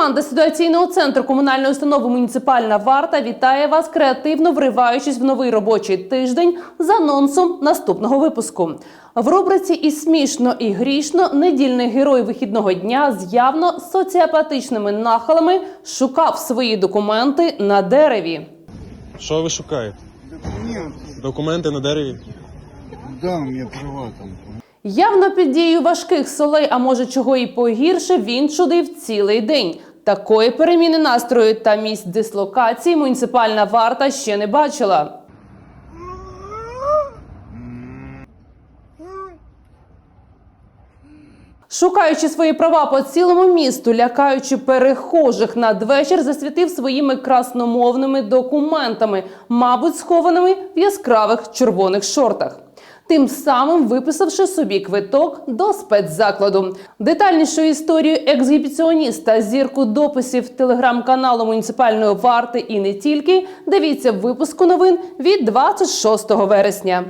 Команда ситуаційного центру комунальної установи Муніципальна варта вітає вас, креативно вриваючись в новий робочий тиждень з анонсом наступного випуску. В рубриці і смішно, і грішно недільний герой вихідного дня з явно соціопатичними нахилами шукав свої документи на дереві. Що ви шукаєте? Документ. Документи на дереві? Да, у меня права там. Явно під дією важких солей, а може чого і погірше, він чудив цілий день. Такої переміни настрою та місць дислокації муніципальна варта ще не бачила. Шукаючи свої права по цілому місту, лякаючи перехожих надвечір, засвітив своїми красномовними документами, мабуть, схованими в яскравих червоних шортах. Тим самим виписавши собі квиток до спецзакладу. Детальнішу історію ексгібіціоніста, зірку дописів телеграм-каналу муніципальної варти і не тільки. Дивіться в випуску новин від 26 вересня.